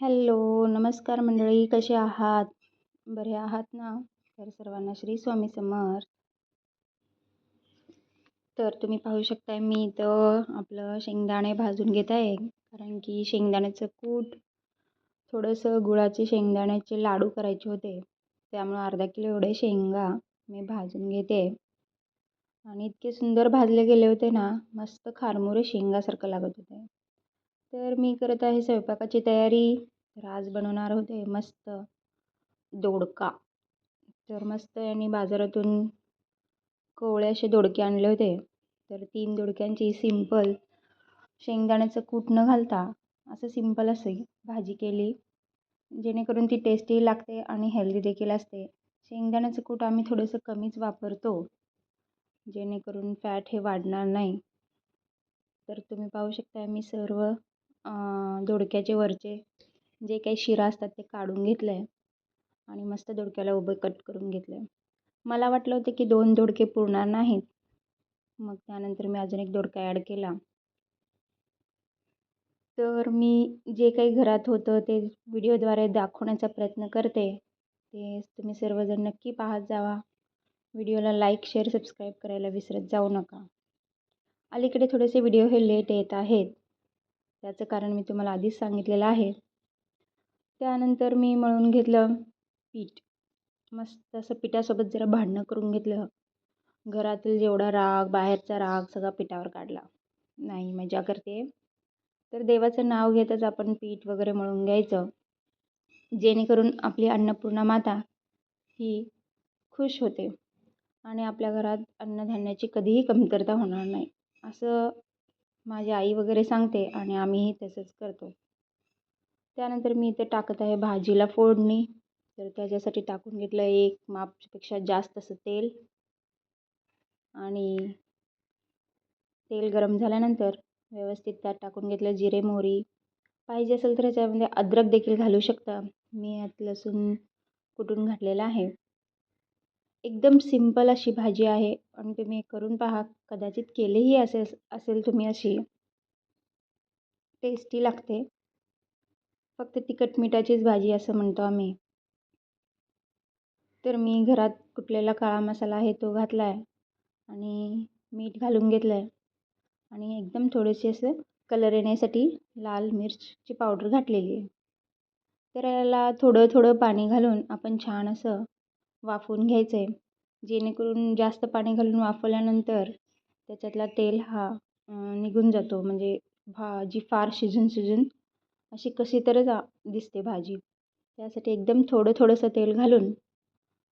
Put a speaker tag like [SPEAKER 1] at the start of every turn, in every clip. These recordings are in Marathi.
[SPEAKER 1] हॅलो नमस्कार मंडळी कसे आहात? बरे आहात ना? तर सर्वांना श्री स्वामी समर्थ. तर तुम्ही पाहू शकताय मी इथं आपलं शेंगदाणे भाजून घेत आहे. कारण की शेंगदाण्याचं कूट थोडंसं गुळाचे शेंगदाण्याचे लाडू करायचे होते. त्यामुळं अर्धा किलो एवढे शेंगा मी भाजून घेते. आणि इतके सुंदर भाजले गेले होते ना मस्त खारमुरे शेंगासारखं लागत होते. तर मी करत आहे स्वयंपाकाची तयारी. तर आज बनवणार होते मस्त दोडका. तर मस्त यांनी बाजारातून कोवळे असे दोडके आणले होते. तर तीन दोडक्यांची सिंपल शेंगदाण्याचं कूट न घालता असं सिंपल असे भाजी केली. जेणेकरून ती टेस्टी लागते आणि हेल्दी देखील असते. शेंगदाण्याचं कूट आम्ही थोडंसं कमीच वापरतो. जेणेकरून फॅट हे वाढणार नाही. तर तुम्ही पाहू शकता मी सर्व दोडक्याचे वरचे जे काही शिरा असतात ते काढून घेतलं आहे आणि मस्त दोडक्याला उभं कट करून घेतलं आहे मला वाटलं होतं की दोन दोडके पुरणार नाहीत. मग त्यानंतर मी अजून एक दोडका ॲड केला. तर मी जे काही घरात होतं ते व्हिडिओद्वारे दाखवण्याचा प्रयत्न करते. ते तुम्ही सर्वजण नक्की पाहत जावा. व्हिडिओला लाईक शेअर सबस्क्राईब करायला विसरत जाऊ नका. अलीकडे थोडेसे व्हिडिओ हे लेट येत आहेत. त्याचं कारण मी तुम्हाला आधीच सांगितलेलं आहे. त्यानंतर मी मळून घेतलं पीठ. मस्त असं पिठासोबत जरा भांडणं करून घेतलं. घरातील जेवढा राग बाहेरचा राग सगळा पिठावर काढला. नाही मजा करते. तर देवाचं नाव घेतच आपण पीठ वगैरे मळून घ्यायचं. जेणेकरून आपली अन्नपूर्णा माता ही खुश होते. आणि आपल्या घरात अन्नधान्याची कधीही कमतरता होणार नाही. असं माझी आई वगैरे सांगते आणि आम्हीही तसंच करतो. त्यानंतर मी इथे टाकत आहे भाजीला फोडणी. तर त्याच्यासाठी टाकून घेतलं एक मापपेक्षा जास्त असं तेल. आणि तेल गरम झाल्यानंतर व्यवस्थित त्यात टाकून घेतलं जिरे मोहरी. पाहिजे असेल तर ह्याच्यामध्ये अद्रक देखील घालू शकता. मी यात लसूण कुटून घातलेला आहे. एकदम सिंपल अशी भाजी आहे. आणि तुम्ही करून पहा कदाचित केलेही असेल असेल तुम्ही अशी. टेस्टी लागते. फक्त तिखट मिठाचीच भाजी असं म्हणतो आम्ही. तर मी घरात कुठलेला काळा मसाला आहे तो घातला आहे आणि मीठ घालून घेतलं आहे आणि एकदम थोडेसे असं कलर येण्यासाठी लाल मिरची पावडर घातलेली आहे. तर याला थोडं थोडं पाणी घालून आपण छान असं वाफवून घ्यायचं आहे जेणेकरून जास्त पाणी घालून वाफवल्यानंतर त्याच्यातला तेल हा निघून जातो. म्हणजे भाजी फार शिजून शिजून अशी कशी तरच दिसते भाजी. त्यासाठी एकदम थोडं थोडंसं तेल घालून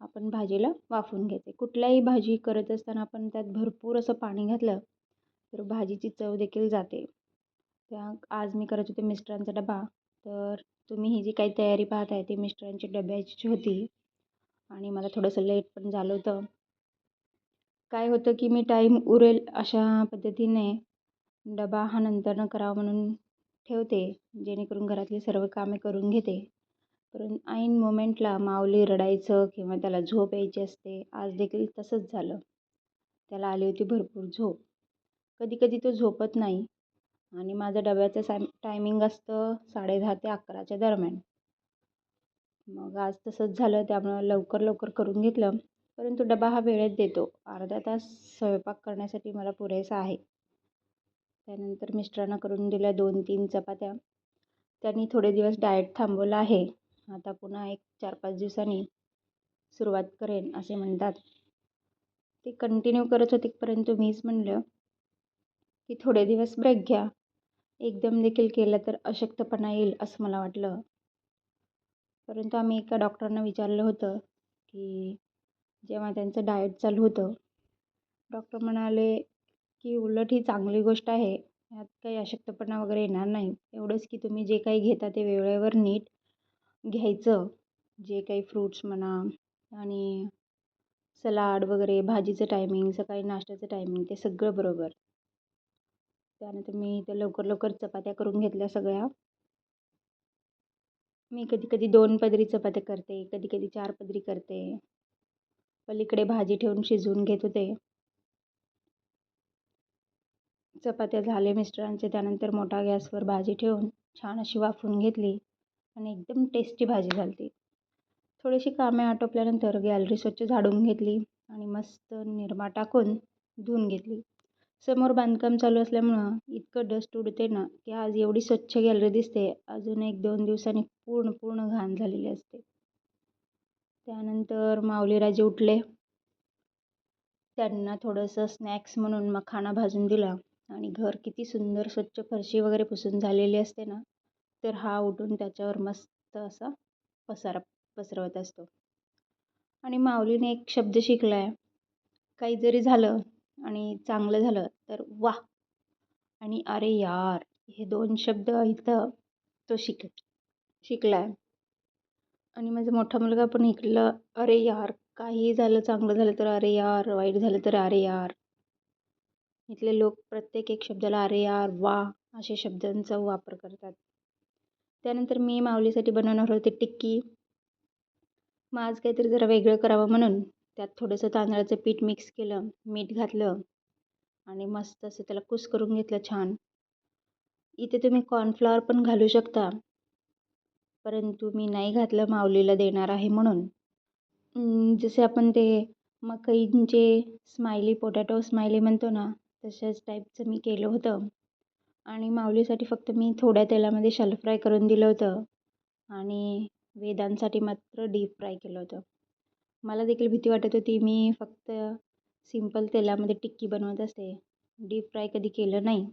[SPEAKER 1] आपण भाजीला वाफवून घ्यायचे कुठल्याही भाजी करत असताना आपण त्यात भरपूर असं पाणी घातलं तर भाजीची चव देखील जाते. त्या आज मी करत होते मिस्टरांचा डबा. तर तुम्ही ही जी काही तयारी पाहत आहे ती मिस्टरांची डब्याची होती. आणि मला थोडंसं लेट पण झालं होतं. काय होतं की मी टाईम उरेल अशा पद्धतीने डबा हा नंतरनं करावा म्हणून ठेवते जेणेकरून घरातली सर्व कामे करून घेते. परंतु ऐन मोमेंटला माऊली रडायचं किंवा त्याला झोप यायची असते आज देखील तसंच झालं. त्याला आली होती भरपूर झोप. कधी कधी तो झोपत नाही. आणि माझं डब्याचं सॅम टायमिंग असतं साडेदहा ते अकराच्या दरम्यान. मग आज तसंच झालं त्यामुळं लवकर लवकर करून घेतलं. परंतु डबा हा वेळेत देतो. अर्धा तास स्वयंपाक करण्यासाठी मला पुरेसा आहे. त्यानंतर मिस्टरांना करून दिल्या दोन तीन चपात्या. त्यांनी थोडे दिवस डाएट थांबवलं आहे. आता पुन्हा एक चार पाच दिवसांनी सुरुवात करेन असे म्हणतात. ते कंटिन्यू करत होते परंतु मीच म्हणलं की थोडे दिवस ब्रेक घ्या. एकदम देखील केलं तर अशक्तपणा येईल असं मला वाटलं. परंतु आम्ही एका डॉक्टरांना विचारलं होतं की जेव्हा त्यांचं डाएट चालू होतं डॉक्टर म्हणाले की उलट ही चांगली गोष्ट आहे यात काही अशक्तपणा वगैरे येणार नाही. एवढंच की तुम्ही जे काही घेता ते वेळेवर नीट घ्यायचं. जे काही फ्रूट्स म्हणा आणि सलाड वगैरे भाजीचं टायमिंग सकाळी नाश्त्याचं टायमिंग ते सगळं बरोबर. त्यानंतर मी इथं लवकर लवकर चपात्या करून घेतल्या सगळ्या. मी कधी कधी दोन पदरी चपात्या करते कधी कधी चार पदरी करते. पलीकडे भाजी ठेवून शिजवून घेत होते. चपात्या झाले मिस्टरांचे त्यानंतर मोठा गॅसवर भाजी ठेवून छान अशी वाफवून घेतली आणि एकदम टेस्टी भाजी झाली थोडीशी कामे आटोपल्यानंतर गॅलरी स्वच्छ झाडून घेतली आणि मस्त निरमा टाकून धुवून घेतली. समोर बांधकाम चालू असल्यामुळं इतकं डस्ट उडते ना की आज एवढी स्वच्छ गॅलरी दिसते अजून एक दोन दिवसांनी पूर्ण पूर्ण घाण झालेली असते. त्यानंतर माऊलीराजे उठले. त्यांना थोडंसं स्नॅक्स म्हणून मखाना भाजून दिला. आणि घर किती सुंदर स्वच्छ फरशी वगैरे पुसून झालेली असते ना तर हा उठून त्याच्यावर मस्त असा पसारा पसरवत असतो. आणि माऊलीने एक शब्द शिकला आहे काही जरी झालं आणि चांगलं झालं तर वा. आणि अरे यार हे दोन शब्द इथं तो शिक शिकला आहे आणि माझा मोठा मुलगा पण इकडलं अरे यार काही झालं चांगलं झालं तर अरे यार वाईट झालं तर अरे यार. इथले लोक प्रत्येक एक शब्दाला अरे यार वा अशा शब्दांचा वापर करतात. त्यानंतर मी माऊलीसाठी बनवणार होते टिक्की. मग आज काहीतरी जरा वेगळं करावं म्हणून त्यात थोडंसं तांदळाचं पीठ मिक्स केलं मीठ घातलं आणि मस्त असं त्याला कुस करून घेतलं छान. इथे तुम्ही कॉर्नफ्लॉवर पण घालू शकता परंतु मी नाही घातलं माऊलीला देणार आहे म्हणून. जसे आपण ते मकईंचे स्माइली पोटॅटो स्माइली म्हणतो ना तशाच टाईपचं मी केलं होतं. आणि माऊलीसाठी फक्त मी थोड्या तेलामध्ये शेल फ्राय करून दिलं होतं. आणि वेदांसाठी मात्र डीप फ्राय केलं होतं. मला देखील भीती वाटत होती. मी फक्त सिंपल तेलामध्ये टिक्की बनवत असते डीप फ्राय कधी केलं नाही.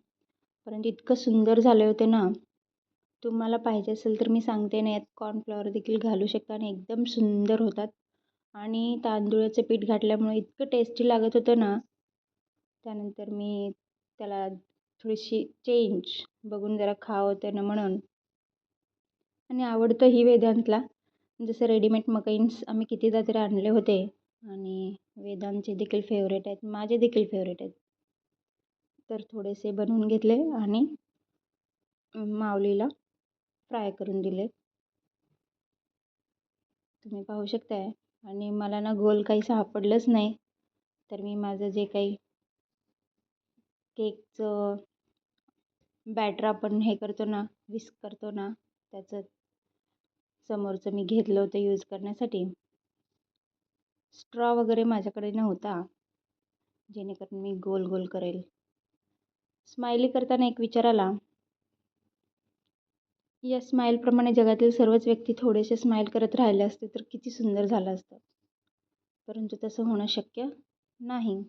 [SPEAKER 1] परंतु इतकं सुंदर झाले होते ना. तुम्हाला पाहिजे असेल तर मी सांगते ना यात कॉर्नफ्लॉवर देखील घालू शकता आणि एकदम सुंदर होतात. आणि तांदूळाचं पीठ घातल्यामुळे इतकं टेस्टी लागत होतं ना. त्यानंतर मी त्याला थोडीशी चेंज बघून जरा खावं ना म्हणून. आणि आवडतं ही वेदांतला. जसं रेडीमेड मकईन्स आम्ही कितीदा तरी आणले होते आणि वेदांचे देखील फेवरेट आहेत माझे देखील फेवरेट आहेत. तर थोडेसे बनवून घेतले आणि माऊलीला फ्राय करून दिले. तुम्ही पाहू शकताय. आणि मला ना गोल काही सापडलंच नाही. तर मी माझं जे काही केकचं बॅटर आपण हे करतो ना विस्क करतो ना त्याचं समोरचं मी घेतलं होतं यूज करण्यासाठी. स्ट्रॉ वगैरे माझ्याकडे नव्हता. जेणेकरून मी गोल गोल करेल. स्माइली करताना एक विचार आला. या स्माईलप्रमाणे जगातील सर्वच व्यक्ती थोडेसे स्माईल करत राहिले असते तर किती सुंदर झालं असतं. परंतु तसं होणं शक्य नाही.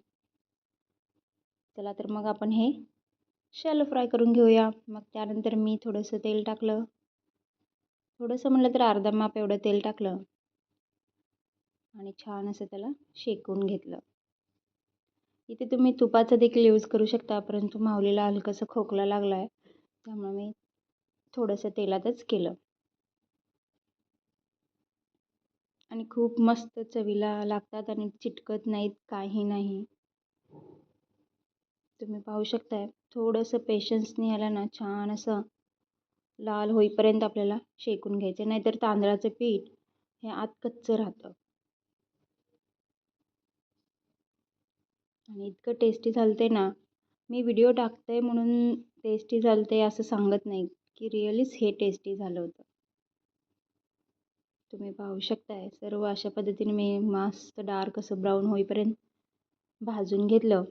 [SPEAKER 1] चला तर मग आपण हे शॅलो फ्राय करून घेऊया. मग त्यानंतर मी थोडंसं तेल टाकलं. थोडंसं म्हटलं तर अर्धा माप एवढं तेल टाकलं. आणि छान असं त्याला शेकून घेतलं. इथे तुम्ही तुपाचा देखील यूज करू शकता परंतु माऊलीला हलकंसं खोकला लागला आहे त्यामुळे मी थोडंसं तेलातच केलं. आणि खूप मस्त चवीला लागतात आणि चिटकत नाहीत काही नाही. तुम्ही पाहू शकताय थोडंसं पेशन्सने याला ना छान असं लाल होईपर्यंत आपल्याला शेकून घ्यायचं नाहीतर तांदळाचं पीठ हे आत कच्चं राहतं. आणि इतकं टेस्टी झालं ना मी व्हिडिओ टाकते म्हणून टेस्टी झालं असं सांगत नाही की रिअलीच हे टेस्टी झालं होतं. तुम्ही पाहू शकताय सर्व अशा पद्धतीने मी मस्त डार्क असं ब्राऊन होईपर्यंत भाजून घेतलं.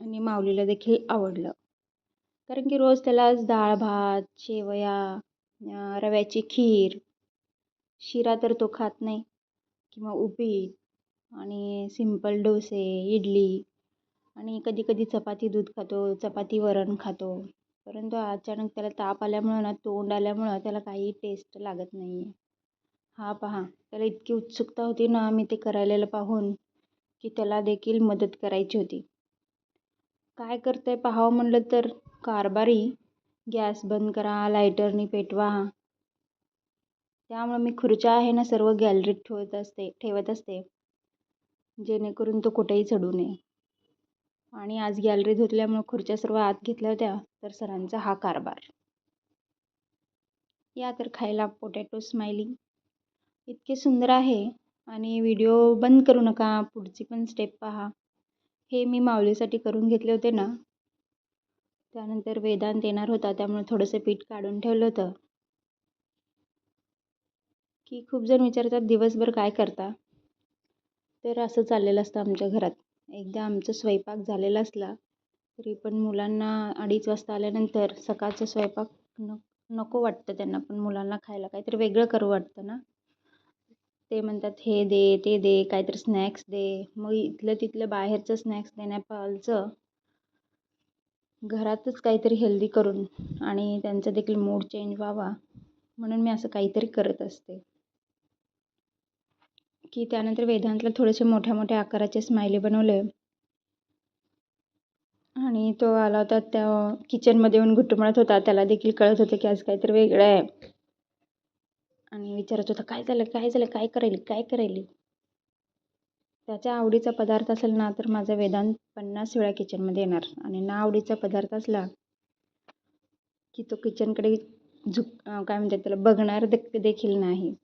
[SPEAKER 1] आणि माऊलीला देखील आवडलं. कारण की रोज त्याला डाळ भात शेवया रव्याची खीर शिरा तर तो खात नाही किंवा उपीट आणि सिंपल डोसे इडली आणि कधी कधी चपाती दूध खातो चपाती वरण खातो. परंतु अचानक त्याला ताप आल्यामुळं ना तोंड आल्यामुळं त्याला काही टेस्ट लागत नाही आहे हा पहा त्याला इतकी उत्सुकता होती ना मी ते करायलेलं पाहून की त्याला देखील मदत करायची होती. काय करतं आहे पाहावं म्हणलं तर कारभारी गॅस बंद करा लायटरनी पेटवा. त्यामुळं मी खुर्च्या आहे ना सर्व गॅलरीत ठेवत असते ठेवत असते. जेणेकरून तो कुठेही चढू नये. आणि आज गॅलरी धुतल्यामुळं खुर्च्या सर्व आत घेतल्या होत्या तर सरांचा हा कारभार. या तर खायला पोटॅटो स्माइली इतके सुंदर आहे आणि व्हिडिओ बंद करू नका पुढची पण स्टेप पहा. हे मी माऊलीसाठी करून घेतले होते ना त्यानंतर वेदांत येणार होता त्यामुळे थोडंसं पीठ काढून ठेवलं होतं. की खूप जण विचारतात दिवसभर काय करता? तर असं चाललेलं असतं आमच्या घरात. एकदा आमचा स्वयंपाक झालेला असला तरी पण मुलांना अडीच वाजता आल्यानंतर सकाळचा स्वयंपाक न नको वाटतं त्यांना पण मुलांना खायला काहीतरी वेगळं करू वाटतं ना. ते म्हणतात हे दे ते दे काहीतरी स्नॅक्स दे. मग इथलं तिथलं बाहेरचं स्नॅक्स देण्यापालचं घरातच काहीतरी हेल्दी करून आणि त्यांचा देखील मूड चेंज व्हावा म्हणून मी असं काहीतरी करत असते. की त्यानंतर वेदांतला थोडेसे मोठ्या मोठ्या आकाराचे स्माइली बनवले. आणि तो आला होता त्या किचनमध्ये येऊन घुटमळत होता. त्याला देखील कळत होतं की आज काहीतरी वेगळं आहे. आणि विचारत होता काय झालं? काय झालं? काय करायली काय करायली त्याच्या आवडीचा पदार्थ असेल ना तर माझा वेदांत पन्नास वेळा किचनमध्ये येणार. आणि ना आवडीचा पदार्थ असला की तो किचनकडे झुक काय म्हणतात त्याला बघणार देखील नाही.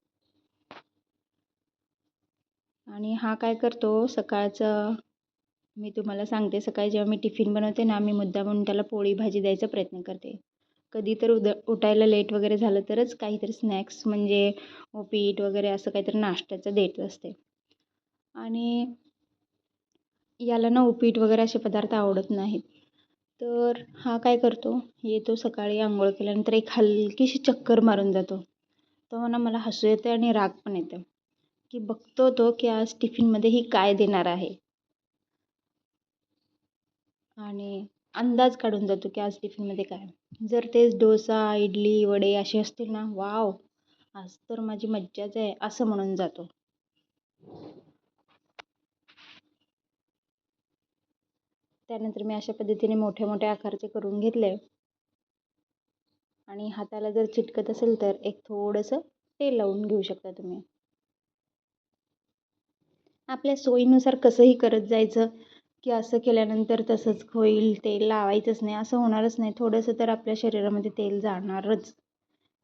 [SPEAKER 1] आणि हा काय करतो सकाळचं मी तुम्हाला सांगते सकाळी जेव्हा मी टिफिन बनवते ना मी मुद्दा म्हणून त्याला पोळी भाजी द्यायचा प्रयत्न करते. कधी तर उद उठायला लेट वगैरे झालं तरच काहीतरी स्नॅक्स म्हणजे उपीट वगैरे असं काहीतरी नाश्त्याचं देत असते. आणि याला ना उपीट वगैरे असे पदार्थ आवडत नाहीत. तर हा काय करतो? येतो सकाळी आंघोळ केल्यानंतर एक हलकीशी चक्कर मारून जातो. तेव्हा ना मला हसू येतं आणि राग पण येतं की बघतो तो की आज टिफिनमध्ये ही काय देणार आहे? आणि अंदाज काढून जातो की आज टिफिनमध्ये काय. जर तेच डोसा इडली वडे असे असतील ना वाव आज तर माझी मज्जाच आहे असं म्हणून जातो. त्यानंतर मी अशा पद्धतीने मोठ्या मोठ्या आकारचे करून घेतले. आणि हाताला जर चिटकत असेल तर एक थोडंसं तेल लावून घेऊ शकता तुम्ही. आपल्या सोयीनुसार कसंही करत जायचं की असं केल्यानंतर तसंच होईल तेल लावायचंच नाही असं होणारच नाही थोडंसं तर आपल्या शरीरामध्ये तेल जाणारच.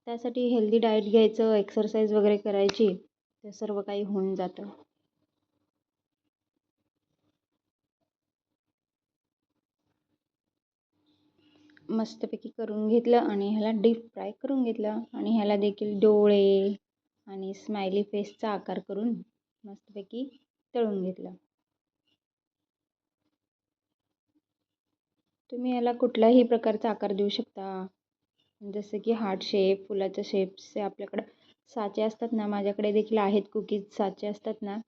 [SPEAKER 1] त्यासाठी हेल्दी डाएट घ्यायचं एक्सरसाइज वगैरे करायची ते सर्व काही होऊन जातं. मस्तपैकी करून घेतलं आणि ह्याला डीप फ्राय करून घेतलं आणि ह्याला देखील डोळे आणि स्माइली फेसचा आकार करून मस्तपैकी तळून घेतलं. तुम्ही याला कुठलाही प्रकारचा आकार देऊ शकता. जसं की हार्ट शेप फुलाच्या शेप्सचे आपल्याकडं साचे असतात ना माझ्याकडे देखील आहेत कुकीज साचे असतात ना.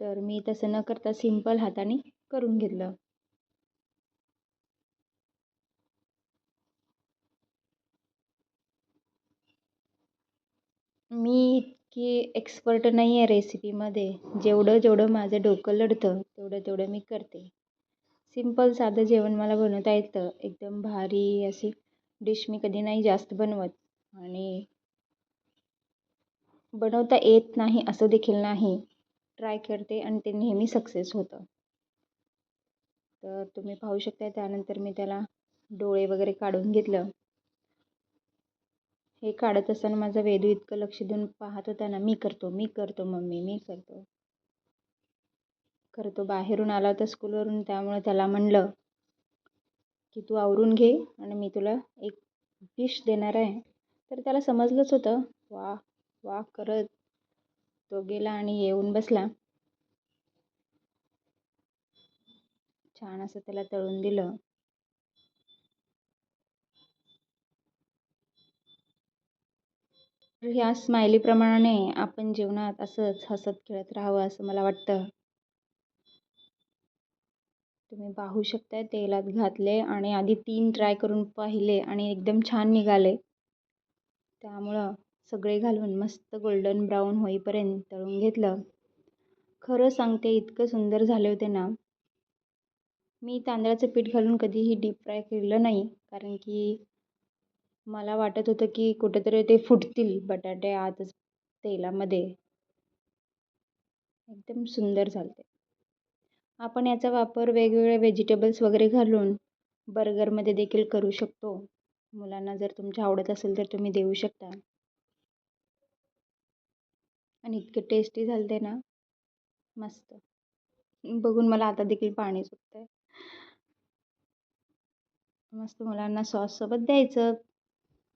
[SPEAKER 1] तर मी तसं न करता सिंपल हाताने करून घेतलं मी इतकी एक्सपर्ट नाही आहे रेसिपीमध्ये जेवढं जेवढं माझं डोकं लढतं तेवढं तेवढं मी करते. सिंपल साधं जेवण मला बनवता येतं. एकदम भारी अशी डिश मी कधी नाही जास्त बनवत. आणि बनवता येत नाही असं देखील नाही. ट्राय करते आणि ते नेहमी सक्सेस होतं. तर तुम्ही पाहू शकता त्यानंतर मी त्याला डोळे वगैरे काढून घेतलं. हे काढत असताना माझा वेदू इतकं लक्ष देऊन पाहत होता ना मी करतो मी करतो मम्मी मी करतो. खरं तो बाहेरून आला होता स्कूलवरून त्यामुळे त्याला म्हणलं की तू आवरून घे आणि मी तुला एक डिश देणार आहे. तर त्याला समजलंच होतं. वा वा करत तो गेला आणि येऊन बसला. छान असं त्याला तळून दिलं. ह्या स्माइलीप्रमाणे आपण जीवनात असंच हसत खेळत राहावं असं मला वाटतं. तुम्ही पाहू शकताय तेलात घातले आणि आधी तीन ट्राय करून पाहिले आणि एकदम छान निघाले. त्यामुळं सगळे घालून मस्त गोल्डन ब्राऊन होईपर्यंत तळून घेतलं. खरं सांगते इतकं सुंदर झाले होते ना. मी तांदळाचं पीठ घालून कधीही डीप फ्राय केलं नाही कारण की मला वाटत होतं की कुठेतरी ते फुटतील बटाटे आतच तेलामध्ये. एकदम सुंदर झाले आपण याचा वापर वेगवेगळे व्हेजिटेबल्स वगैरे घालून बर्गरमध्ये देखील करू शकतो. मुलांना जर तुमच्या आवडत असेल तर तुम्ही देऊ शकता. आणि इतके टेस्टी झालते ना. मस्त. बघून मला आता देखील पाणी सुटतं आहे मस्त मुलांना सॉससोबत द्यायचं.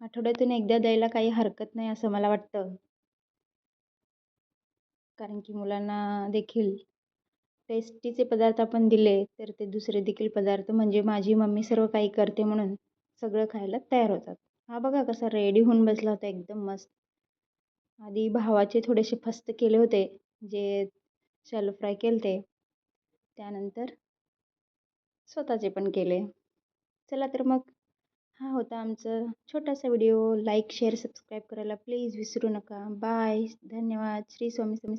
[SPEAKER 1] आठवड्यातून एकदा द्यायला काही हरकत नाही असं मला वाटतं. कारण की मुलांना देखील टेस्टीचे पदार्थ आपण दिले तर ते दुसरे देखील पदार्थ म्हणजे माझी मम्मी सर्व काही करते म्हणून सगळं खायला तयार होतात. हा बघा कसा रेडी होऊन बसला होता एकदम मस्त. आधी भावाचे थोडेसे फस्त केले होते जे शॅलो फ्राय केले ते त्यानंतर स्वतःचे पण केले. चला तर मग हा होता आमचं छोटासा व्हिडिओ. लाईक शेअर सबस्क्राईब करायला प्लीज विसरू नका. बाय. धन्यवाद. श्री स्वामी स्वामी